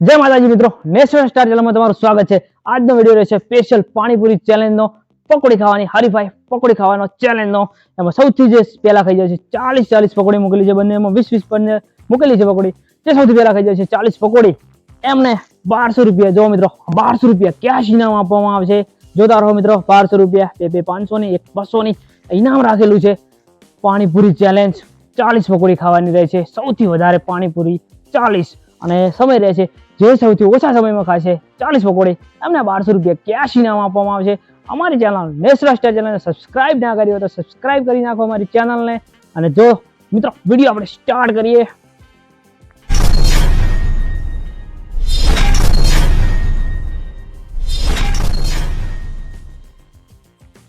જય માતાજી મિત્રો નેશનલ સ્ટાર ચેનલમાં તમારું સ્વાગત છે. આજનો વીડિયો રહેશે સ્પેશિયલ પાણીપુરી ચેલેન્જનો પકોડી ખાવાની હરીફાઈ પકોડી ખાવાનો ચેલેન્જનો એમાં સૌથી જે પહેલા ખાઈ જાય છે ચાલીસ ચાલીસ પકોડી મૂકેલી છે બંનેમાં વીસ વીસ બંને મૂકેલી છે પકોડી. જે સૌથી પહેલા ખાઈ જાય છે ચાલીસ પકોડી. એમને બારસો રૂપિયા જો મિત્રો, બારસો રૂપિયા કેશ ઇનામ આપવામાં આવશે જોતા રહો મિત્રો, બારસો રૂપિયા, બે બે, પાંચસો ની, એક, બસો ની ઇનામ રાખેલું છે. પાણીપુરી ચેલેન્જ ચાલીસ પકોડી ખાવાની રહે છે. સૌથી વધારે પાણીપુરી ચાલીસ અને સમય રહે છે જે સૌથી ઓછા સમયમાં ખાશે ચાલીસ પકોડી. એમને બારસો રૂપિયા કેશ ઇનામ આપવામાં આવશે અમારી ચેનલ નેશનલ સ્ટાર ચેનલને સબસ્ક્રાઇબ ના કરી હોય તો સબસ્ક્રાઇબ કરી નાખો અમારી ચેનલને અને જો મિત્રો વીડિયો આપણે સ્ટાર્ટ કરીએ.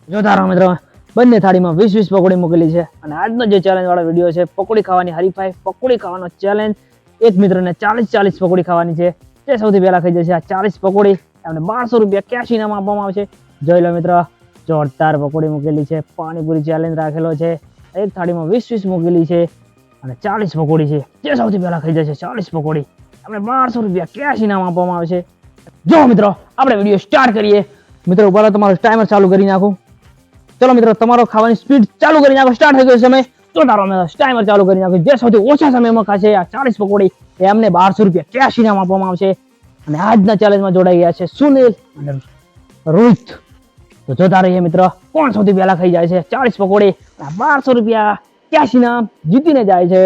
જોતા રહો મિત્રો, બંને થાળીમાં વીસ વીસ પકોડી મૂકેલી છે. અને આજનો જે ચેલેન્જ વાળો વીડિયો છે, પકોડી ખાવાની હરીફાઈ, પકોડી ખાવાનો ચેલેન્જ એક મિત્રને ચાલીસ ચાલીસ પકોડી ખાવાની છે. તે સૌથી પહેલા ખાઈ જશે આ ચાલીસ પકોડી. એમને બારસો રૂપિયા કેશ ઇનામ આપવામાં આવશે. જોઈ લો મિત્ર, જોરદાર પકોડી મૂકેલી છે. પાણીપુરી ચેલેન્જ રાખેલો છે. એક થાળીમાં વીસ વીસ મૂકેલી છે. અને ચાલીસ પકોડી છે. તે સૌથી પહેલા ખાઈ જશે ચાલીસ પકોડી. એમને બારસો રૂપિયા કેશ ઇનામ આપવામાં આવશે. જો મિત્રો, આપણે વીડિયો સ્ટાર્ટ કરીએ. મિત્રો ઉપર તમારું ટાઈમર ચાલુ કરી નાખું. ચલો મિત્રો, તમારો ખાવાની સ્પીડ ચાલુ કરી નાખો. સ્ટાર્ટ થઈ ગયો સમય. તારો અમે ટાઈમર ચાલુ કરી નાખો જે સૌથી ઓછા સમયમાં ખાશે આ ચાલીસ પકોડી એમને બારસો રૂપિયા કેશ ઇનામ આપવામાં આવશે અને આજના ચેલેન્જમાં જોડાઈ ગયા છે સુનિલ અને રોહિત તો જોતા રહીએ મિત્ર કોણ સૌથી પહેલા ખાઈ જાય છે ચાલીસ પકોડી બારસો રૂપિયા કેશ ઇનામ જીતીને જાય છે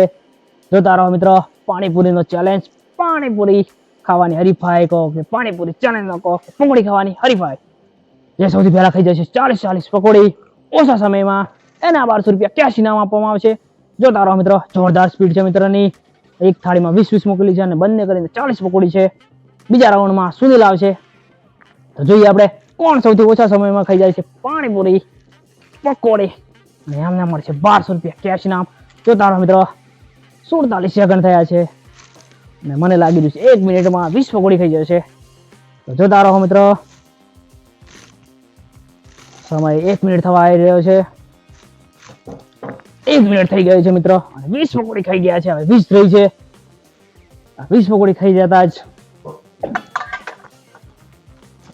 જોતા રહો મિત્ર પાણીપુરીનો ચેલેન્જ પાણીપુરી ખાવાની હરીફાઈ કહો કે પાણીપુરી ચેલેન્જ કહો કે પકોડી ખાવાની હરીફાઈ જે સૌથી પહેલા ખાઈ છે. ચાલીસ ચાલીસ પકોડી ઓછા સમયમાં એના બારસો રૂપિયા કેશ ઇનામ આપવામાં આવશે. જો તારો મિત્ર જોરદાર સ્પીડ છે મિત્રની, એક થાળીમાં વીસ વીસ મોકલી છે અને બંને કરીને ચાલીસ પકોડી છે. બીજા રાઉન્ડમાં સુનિલ આવશે. તો જોઈએ આપણે કોણ સૌથી ઓછા સમયમાં ખાઈ જાય છે. પાણીપુરી, પકોડી અને એમને મળશે બારસો રૂપિયા કેશ ઇનામ. જો તારો મિત્ર સુડતાલીસ સેકન્ડ થયા છે અને મને લાગી રહ્યું છે એક મિનિટમાં વીસ પકોડી ખાઈ જશે. તો જો તારો મિત્ર સમય એક મિનિટ થવા આવી રહ્યો છે. એક મિનિટ થઈ ગયો છે મિત્રો. વીસ પકોડી ખાઈ ગયા છે. હવે વીસ થઈ છે. વીસ પકોડી ખાઈ જતા જ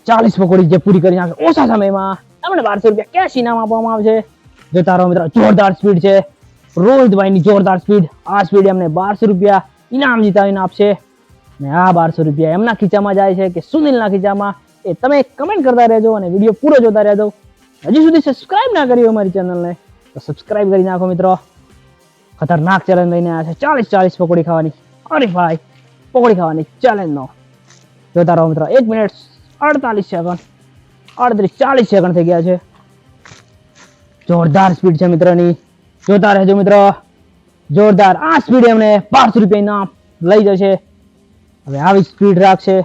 ચાલીસ પકોડી જે પૂરી કરી નાખશે ઓછા સમયમાં તમને બારસો રૂપિયા કેશ ઇનામ આપવામાં આવશે. જોતા રહો મિત્રો જોરદાર સ્પીડ છે રોહિતભાઈની જોરદાર સ્પીડ આ સ્પીડ એમને બારસો રૂપિયા ઇનામ જીતાવીને આપશે. ને આ બારસો રૂપિયા એમના ખીચામાં જાય છે કે સુનિલના ખીચામાં એ તમે કમેન્ટ કરતા રહેજો અને વીડિયો પૂરો જોતા રહેજો. હજી સુધી સબસ્ક્રાઇબ ના કર્યું અમારી ચેનલને તો સબસ્ક્રાઇબ કરી નાખો મિત્રો. ખતરનાક ચેલેન્જ લઈને આવ્યા છે. ચાલીસ ચાલીસ પકોડી ખાવાની. અરે ભાઈ, પકોડી ખાવાની ચેલેન્જનો જોતા રહો મિત્રો. એક મિનિટ અડતાલીસ સેકન્ડ અડત્રીસ, ચાલીસ સેકન્ડ થઈ ગયા છે. જોરદાર સ્પીડ છે મિત્રની. જોતા રહેજો મિત્રો. જોરદાર. આ સ્પીડ એમને પાંચસો રૂપિયા ઇનામ લઈ જશે. હવે આવી સ્પીડ રાખશે.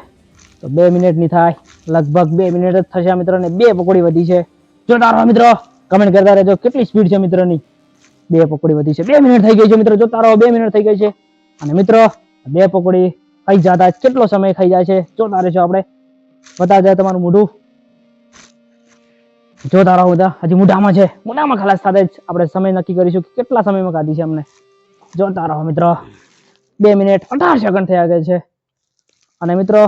તો બે મિનિટની થાય. લગભગ બે મિનિટ જ થશે મિત્રોને. બે પકોડી વધી છે. જોતા રહો મિત્રો. કમેન્ટ કરતા રહેજો. કેટલી સ્પીડ છે મિત્રની? બે પકોડી વધી છે. બે મિનિટ થઈ ગઈ છે મિત્રો. જો તારો બે મિનિટ થઈ ગઈ છે. અને મિત્રો, બે પકોડી ખાઈ જતા કેટલો સમય ખાઈ જાય છે? જો તારે છો આપણે બતા જાય તમારું મોઢું. જો તારા બધા હજી મોઢામાં છે. મોઢામાં ખલાસ સાથે જ આપણે સમય નક્કી કરીશું કે કેટલા સમયમાં કાઢી છે અમને. જો તારો મિત્રો, બે મિનિટ અઢાર સેકન્ડ થયા ગયા છે. અને મિત્રો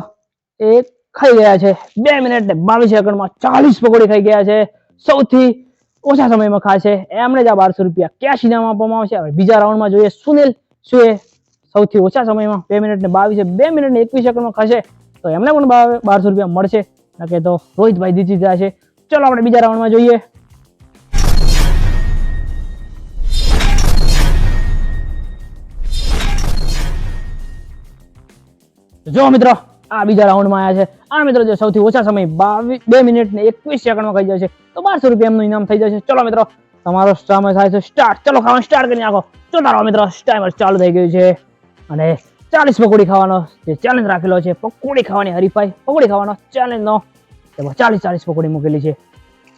એ ખાઈ ગયા છે. બે મિનિટ ને બાવીસ સેકન્ડમાં ચાલીસ પકોડી ખાઈ ગયા છે. સૌથી ઓછા સમયમાં ખાશે. એમણે જ આ બારસો રૂપિયા કેશ ઇનામ આપવામાં આવશે? હવે બીજા રાઉન્ડમાં જોઈએ સુનિલ શું એ સૌથી ઓછા સમયમાં બે મિનિટ ને બાવીસ બે મિનિટ ને એકવીસ સેકન્ડમાં ખાશે. તો એમને પણ બારસો રૂપિયા મળશે. નકે તો રોહિતભાઈ જીતી જશે. ચલો આપણે બીજા રાઉન્ડમાં જોઈએ. જો મિત્રો આ બીજા રાઉન્ડમાં આવ્યા છે. આ મિત્રો જે સૌથી ઓછા સમય બાવીસ બે મિનિટ ને એકવીસ સેકન્ડમાં ખાઈ જશે તો બારસો રૂપિયા એમનું ઇનામ થઈ જશે. ચલો મિત્રો, તમારો સમય થાય છે સ્ટાર્ટ ચલો ખાવાનું સ્ટાર્ટ કરી નાખો. જોતા રહો મિત્રો ટાઈમર ચાલુ થઈ ગયું છે અને ચાલીસ પકોડી ખાવાનો જે ચેલેન્જ રાખેલો છે, પકોડી ખાવાની હરીફાઈ, પકોડી ખાવાનો ચેલેન્જનો તેમાં ચાલીસ ચાલીસ પકોડી મૂકેલી છે.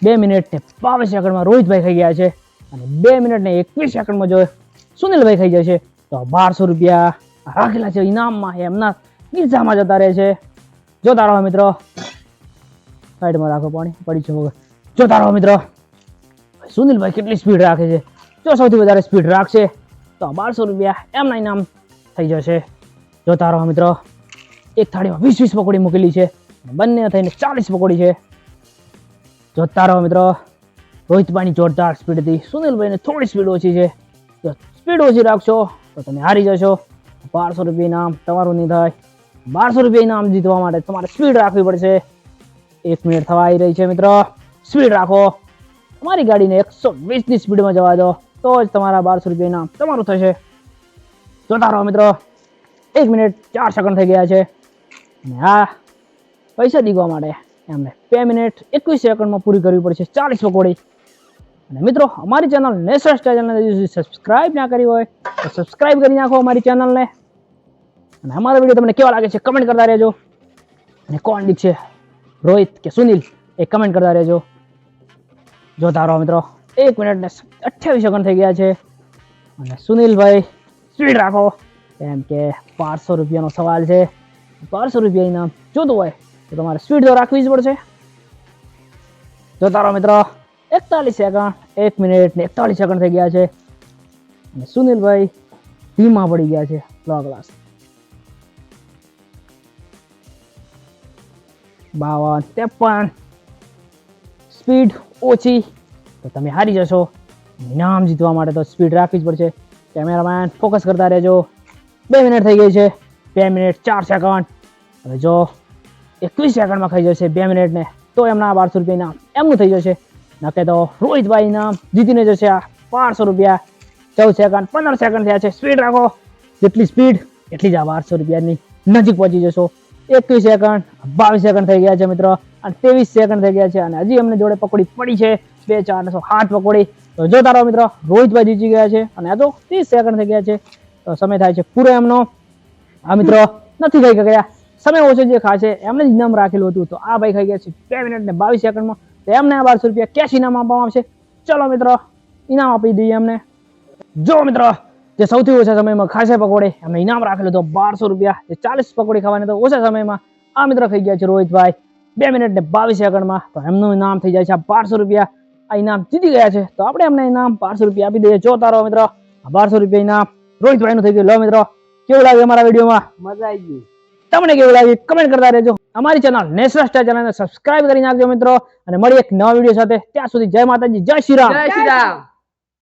બે મિનિટ ને બાવીસ સેકન્ડમાં રોહિતભાઈ ખાઈ ગયા છે અને બે મિનિટ ને એકવીસ સેકન્ડમાં જો સુનિલભાઈ ખાઈ જશે, તો બારસો રૂપિયા રાખેલા છે ઇનામમાં એમના ખિસ્સામાં જતા રહે છે. જોતા રહો મિત્રો. સાઈડમાં રાખો પાણી, પડી વગર. જોતા રહો મિત્રો. સુનિલભાઈ કેટલી સ્પીડ રાખે છે. જો સૌથી વધારે સ્પીડ રાખશે, તો બારસો રૂપિયા એમના ઇનામ થઈ જશે. જોતા રહો મિત્રો, એક થાળીમાં વીસ વીસ પકોડી મૂકેલી છે. બંને થઈને ચાલીસ પકોડી છે. જોતા રહો મિત્રો રોહિતભાઈની જોરદાર સ્પીડ હતી. સુનિલભાઈને થોડી સ્પીડ ઓછી છે. જો સ્પીડ ઓછી રાખશો, તો તમે હારી જશો. બારસો રૂપિયા ઇનામ તમારું નહીં થાય. બારસો રૂપિયા ઇનામ જીતવા માટે તમારે સ્પીડ રાખવી પડશે. એક મિનિટ થવા આવી રહી છે મિત્રો. સ્પીડ રાખો. તમારી ગાડીને એકસો વીસની સ્પીડમાં જવા દો. તો જ તમારા બારસો રૂપિયા ઇનામ તમારું થશે. જોતા રહો મિત્રો. એક મિનિટ ચાર સેકન્ડ થઈ ગયા છે. અને હા, પૈસા દીગવા માટે એમને બે મિનિટ એકવીસ સેકન્ડમાં પૂરી કરવી પડશે ચાલીસ પકોડી. અને મિત્રો, અમારી ચેનલ નેશનલ ચેનલને સબસ્ક્રાઇબ ના કરી હોય, તો સબસ્ક્રાઇબ કરી નાખો અમારી ચેનલને અને અમારો વીડિયો તમને કેવા લાગે છે કમેન્ટ કરતા રહેજો. અને કોણ છે? રોહિત કે સુનિલ? એ કમેન્ટ કરતા રહેજો. જોતા રહો મિત્રો, એક મિનિટ ને અઠ્યાવીસ સેકન્ડ થઈ ગયા છે. અને સુનિલભાઈ સ્પીડ રાખો. કેમ કે બારસો રૂપિયાનો સવાલ છે. બારસો રૂપિયા ઇનામ જોતું હોય, તો તમારે સ્પીડ તો રાખવી જ પડશે. જોતા રહો મિત્રો, એકતાલીસ સેકન્ડ એક મિનિટ ને એકતાલીસ સેકન્ડ થઈ ગયા છે. અને સુનિલભાઈ, ધીમા પડી ગયા છે લો ગ્લાસ બાવન, ત્રેપન. સ્પીડ ઓછી. તો તમે હારી જશો. ઇનામ જીતવા માટે તો સ્પીડ રાખવી જ પડશે. કેમેરામેન ફોકસ કરતા રહેજો. બે મિનિટ થઈ ગઈ છે. બે મિનિટ ચાર સેકન્ડ હવે જો એકવીસ સેકન્ડમાં ખાઈ જશે બે મિનિટને તો એમના બારસો રૂપિયા ઇનામ એમનું થઈ જશે. નકે તો રોહિતભાઈ ઇનામ જીતીને જશે આ બારસો રૂપિયા. ચૌદ સેકન્ડ પંદર સેકન્ડ થયા છે. સ્પીડ રાખો. જેટલી સ્પીડ એટલી જ આ બારસો રૂપિયાની નજીક પહોંચી જશો. એકવીસ સેકન્ડ બાવીસ સેકન્ડ થઈ ગયા છે મિત્રો. અને ત્રેવીસ સેકન્ડ થઈ ગયા છે અને હજી અમને જોડે પકોડી પડી છે. બે, ચાર આઠ પકોડી. તો જો તારો મિત્રો રોહિતભાઈ જીતી ગયા છે અને આ તો ત્રીસ સેકન્ડ થઈ ગયા છે. તો સમય થાય છે પૂરો એમનો. આ મિત્રો, નથી થઈ ગયા સમય ઓછો જે ખાશે એમને જ ઇનામ રાખેલું હતું. તો આ ભાઈ ખાઈ ગયા છે બે મિનિટ ને બાવીસ સેકન્ડમાં તો એમને આ બારસો રૂપિયા કેશ ઇનામ આપવામાં આવશે? ચલો મિત્રો, ઇનામ આપી દઈએ એમને. જો મિત્રો જે સૌથી ઓછા સમયમાં ખાસે પકોડી અમે ઇનામ રાખેલું તો બારસો રૂપિયા. જે ચાલીસ પકોડી ખાવાની તો ઓછા સમયમાં આ મિત્ર ખાઈ ગયા છે રોહિતભાઈ. બે મિનિટ ને બાવીસ સેકન્ડમાં તો એમનું ઇનામ થઈ જાય છે બારસો રૂપિયા. આ ઇનામ જીતી ગયા છે તો આપણે એમને ઇનામ બારસો રૂપિયા આપી દઈએ. જો તારો મિત્રો બારસો રૂપિયા ઇનામ રોહિતભાઈનું થઈ ગયું. લો મિત્રો કેવું લાગ્યું અમારા વિડીયોમાં? મજા આવી ગઈ. તમને કેવું લાગ્યું? કમેન્ટ કરતા રહેજો. અમારી ચેનલ નેશનલ સ્ટાર ચેનલને સબસ્ક્રાઇબ કરી નાખજો મિત્રો. અને મળી એક નવા વીડિયો સાથે. ત્યાં સુધી જય માતાજી જય શ્રી રામ. જય શ્રી રામ.